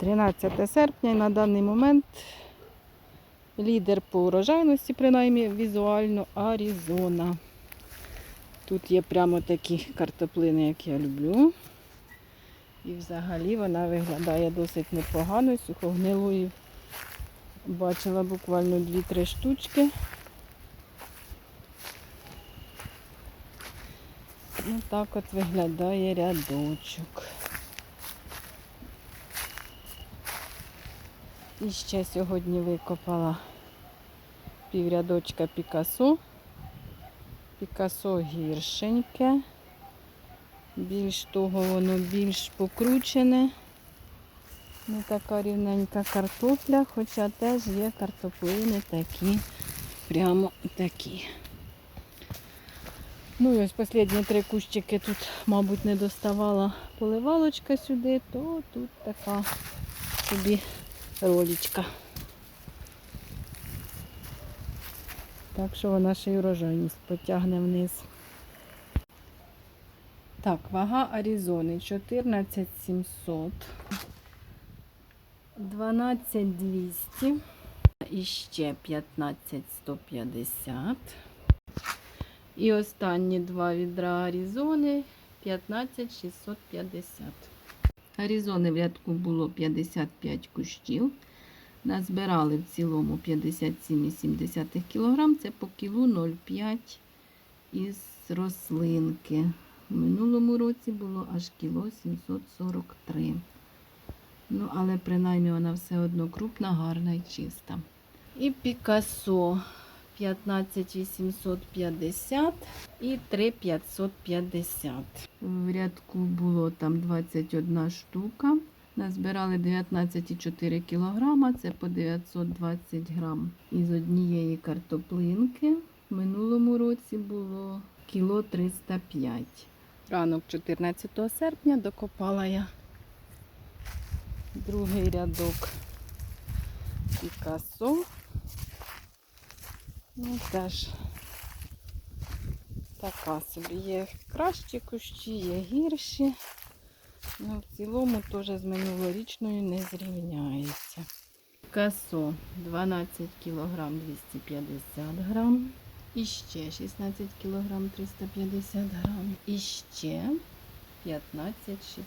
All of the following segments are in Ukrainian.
13 серпня і на даний момент лідер по урожайності, принаймні візуально, Аризона. Тут є прямо такі картоплини, як я люблю. І взагалі вона виглядає досить непогано, сухогнилою. Бачила буквально 2-3 штучки. Ну так от виглядає рядочок. І ще сьогодні викопала піврядочка Пікасо. Пікасо гіршеньке. Більш того, воно більш покручене. Не така рівненька картопля, хоча теж є картоплини такі, прямо такі. Ну і ось останні три кущики тут, мабуть, не доставала поливалочка сюди, то тут така собі ролічка. Так що вона ще й урожайність потягне вниз. Так, вага Аризони 14700, 12200 і ще 15150. І останні два відра Аризони 15650. Аризони в рядку було 55 кущів. Назбирали в цілому 57,7 кг. Це по кілу 0,5 із рослинки. У минулому році було аж кіло 743. Ну, але принаймні вона все одно крупна, гарна і чиста. І Пікасо 15850 і 3550. В рядку було там 21 штука. Назбирали 19,4 кг, це по 920 грам. Із однієї картоплинки. В минулому році було кіло 305. Ранок 14 серпня докопала я другий рядок Пікасо. Ну, теж така собі. Є кращі кущі, є гірші. Ну, в цілому теж з минулорічною не зрівняється. Касо 12 кг 250 грам. І ще 16 кг 350 грам. І ще 15 600.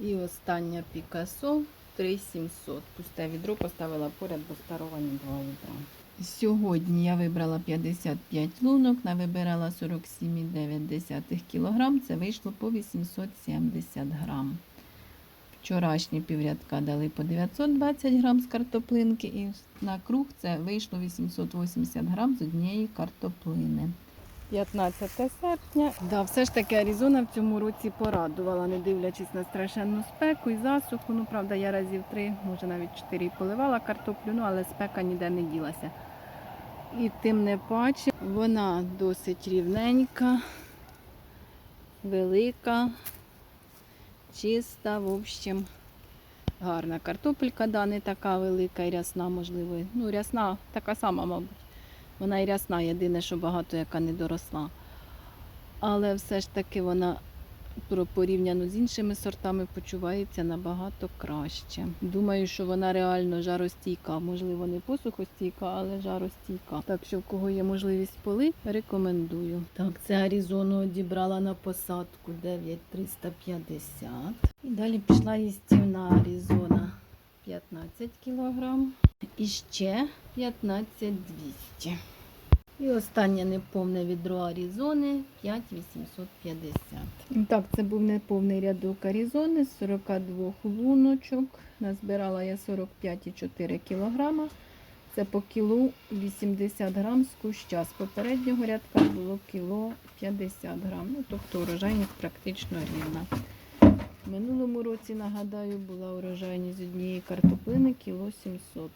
І остання Пікасо 3700. Пусте відро поставила поряд, бо старого не два відра. Сьогодні я вибрала 55 лунок, навибирала 47,9 кг. Це вийшло по 870 грам. Вчорашні піврядка дали по 920 грам з картоплинки, і на круг це вийшло 880 грам з однієї картоплини. 15 серпня. Да, все ж таки Аризона в цьому році порадувала, не дивлячись на страшенну спеку і засуху. Ну, правда, я разів три, може навіть чотири поливала картоплю, ну але спека ніде не ділася. І тим не паче, вона досить рівненька, велика, чиста, в общем, гарна картопелька, да, не така велика і рясна, можливо. Ну, рясна така сама, мабуть. Вона і рясна, єдине, що багато яка не доросла. Але все ж таки вона порівняно з іншими сортами почувається набагато краще. Думаю, що вона реально жаростійка. Можливо, не посухостійка, але жаростійка. Так що, в кого є можливість полить, рекомендую. Так, це Аризону одібрала на посадку 9350. І далі пішла їстівна Аризона 15 кілограм. І ще 15200. І останнє неповне відро Аризони 5850. Так, це був неповний рядок Аризони з 42 луночок. Назбирала я 45,4 кг. Це по кілу 80 грам з куща. З попереднього рядка було кіло 50 грам. Ну, тобто урожайність практично рівна. Минулому році, нагадаю, була урожайність однієї картоплини кіло 700